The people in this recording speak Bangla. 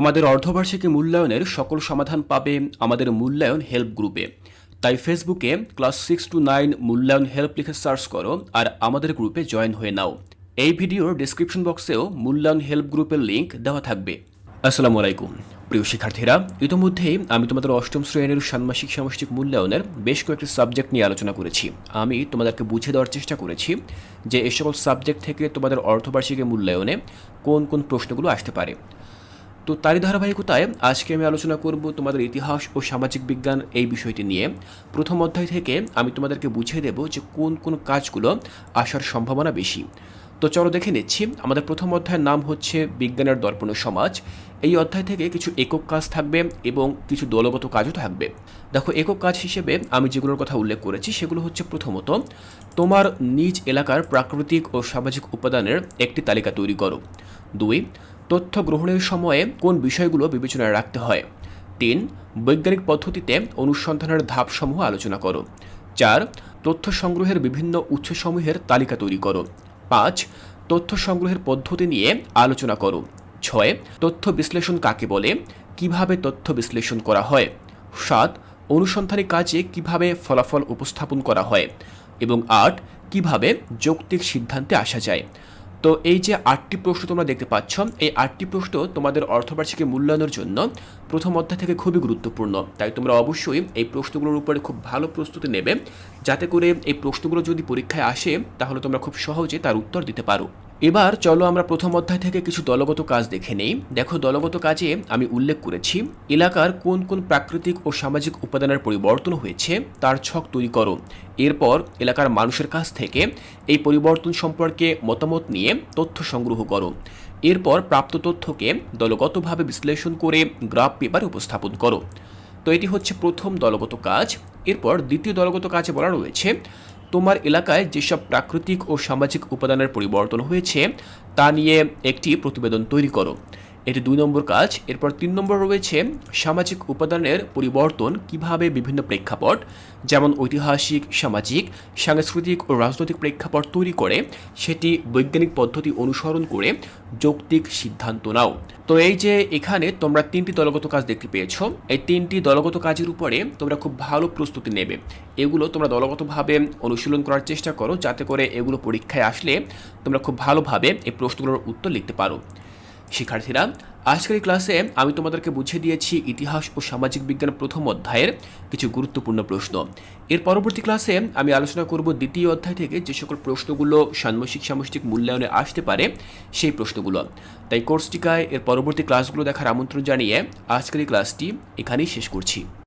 তোমাদের অর্ধবার্ষিকী মূল্যায়নের সকল সমাধান পাবে আমাদের মূল্যায়ন হেল্প গ্রুপে। তাই ফেসবুকে ক্লাস সিক্স টু নাইন মূল্যায়ন হেল্প লিখে সার্চ করো আর আমাদের গ্রুপে জয়েন হয়ে নাও। এই ভিডিওর ডিসক্রিপশন বক্সেও মূল্যায়ন হেল্প গ্রুপের লিঙ্ক দেওয়া থাকবে। আসসালামু আলাইকুম। প্রিয় শিক্ষার্থীরা, ইতিমধ্যেই আমি তোমাদের অষ্টম শ্রেণির ষান্মাসিক সামষ্টিক মূল্যায়নের বেশ কয়েকটি সাবজেক্ট নিয়ে আলোচনা করেছি। আমি তোমাদেরকে বুঝিয়ে দেওয়ার চেষ্টা করেছি যে এই সকল সাবজেক্ট থেকে তোমাদের অর্ধবার্ষিকী মূল্যায়নে কোন কোন প্রশ্নগুলো আসতে পারে। তো তারই ধারাবাহিকতায় আজকে আমি আলোচনা করব তোমাদের ইতিহাস ও সামাজিক বিজ্ঞান এই বিষয়টি নিয়ে। প্রথম অধ্যায় থেকে আমি তোমাদেরকে বুঝিয়ে দেব যে কোন কোন কাজগুলো আসার সম্ভাবনা বেশি। তো চলো দেখে নিচ্ছি, আমাদের প্রথম অধ্যায়ের নাম হচ্ছে বিজ্ঞানের দর্পণ সমাজ। এই অধ্যায় থেকে কিছু একক কাজ থাকবে এবং কিছু দলগত কাজও থাকবে। দেখো, একক কাজ হিসেবে আমি যেগুলোর কথা উল্লেখ করেছি সেগুলো হচ্ছে প্রথমত, তোমার নিজ এলাকার প্রাকৃতিক ও সামাজিক উপাদানের একটি তালিকা তৈরি করো। দুই তথ্য গ্রহণের সময়ে কোন বিষয়গুলো বিবেচনায় রাখতে হয়? তিন, বৈজ্ঞানিক পদ্ধতিতে অনুসন্ধানের ধাপসমূহ আলোচনা করো। চার, তথ্য সংগ্রহের বিভিন্ন উৎসসমূহের তালিকা তৈরি করো। পাঁচ, তথ্য সংগ্রহের পদ্ধতি নিয়ে আলোচনা করো। ছয়, তথ্য বিশ্লেষণ কাকে বলে? কীভাবে তথ্য বিশ্লেষণ করা হয়? সাত, অনুসন্ধানী কাজে কীভাবে ফলাফল উপস্থাপন করা হয়? এবং আট, কীভাবে যৌক্তিক সিদ্ধান্তে আসা যায়? তো এই যে আটটি প্রশ্ন তোমরা দেখতে পাচ্ছ, এই আটটি প্রশ্ন তোমাদের অর্থবার্ষিকী মূল্যায়নের জন্য প্রথম অধ্যায় থেকে খুবই গুরুত্বপূর্ণ। তাই তোমরা অবশ্যই এই প্রশ্নগুলোর উপরে খুব ভালো প্রস্তুতি নেবে। যাতে করে এই প্রশ্নগুলো যদি পরীক্ষায় আসে, তাহলে তোমরা খুব সহজে তার উত্তর দিতে পারো। এবার চলো আমরা প্রথম অধ্যায় থেকে কিছু দলগত কাজ দেখে নেই। দেখো, দলগত কাজে আমি উল্লেখ করেছি, এলাকার কোন কোন প্রাকৃতিক ও সামাজিক উপাদানের পরিবর্তন হয়েছে, তার ছক তৈরি করো। এরপর এলাকার মানুষের কাছ থেকে এই পরিবর্তন সম্পর্কে মতামত নিয়ে তথ্য সংগ্রহ করো। এরপর প্রাপ্ত তথ্যকে দলগতভাবে বিশ্লেষণ করে গ্রাফ পেপারে উপস্থাপন করো। তো এটি হচ্ছে প্রথম দলগত কাজ। এরপর দ্বিতীয় দলগত কাজে বলা রয়েছে তোমার এলাকায় যেসব প্রাকৃতিক ও সামাজিক উপাদানের পরিবর্তন হয়েছে, তা নিয়ে একটি প্রতিবেদন তৈরি করো। এটি দুই নম্বর কাজ। এরপর তিন নম্বর রয়েছে সামাজিক উপাদানের পরিবর্তন, কীভাবে বিভিন্ন প্রেক্ষাপট, যেমন ঐতিহাসিক, সামাজিক, সাংস্কৃতিক ও রাজনৈতিক প্রেক্ষাপট তৈরি করে, সেটি বৈজ্ঞানিক পদ্ধতি অনুসরণ করে যৌক্তিক সিদ্ধান্ত নাও। তো এই যে এখানে তোমরা তিনটি দলগত কাজ দেখতে পেয়েছ, এই তিনটি দলগত কাজের উপরে তোমরা খুব ভালো প্রস্তুতি নেবে। এগুলো তোমরা দলগতভাবে অনুশীলন করার চেষ্টা করো, যাতে করে এগুলো পরীক্ষায় আসলে তোমরা খুব ভালোভাবে এই প্রশ্নগুলোর উত্তর লিখতে পারো। শিক্ষার্থীরা, আজকের ক্লাসে আমি তোমাদেরকে বুঝিয়ে দিয়েছি ইতিহাস ও সামাজিক বিজ্ঞান প্রথম অধ্যায়ের কিছু গুরুত্বপূর্ণ প্রশ্ন। এর পরবর্তী ক্লাসে আমি আলোচনা করব দ্বিতীয় অধ্যায় থেকে যে সকল প্রশ্নগুলো ষান্মাসিক সামষ্টিক মূল্যায়নে আসতে পারে সেই প্রশ্নগুলো। তাই কোর্সটিকায় এর পরবর্তী ক্লাসগুলো দেখার আমন্ত্রণ জানিয়ে আজকের এই ক্লাসটি এখানেই শেষ করছি।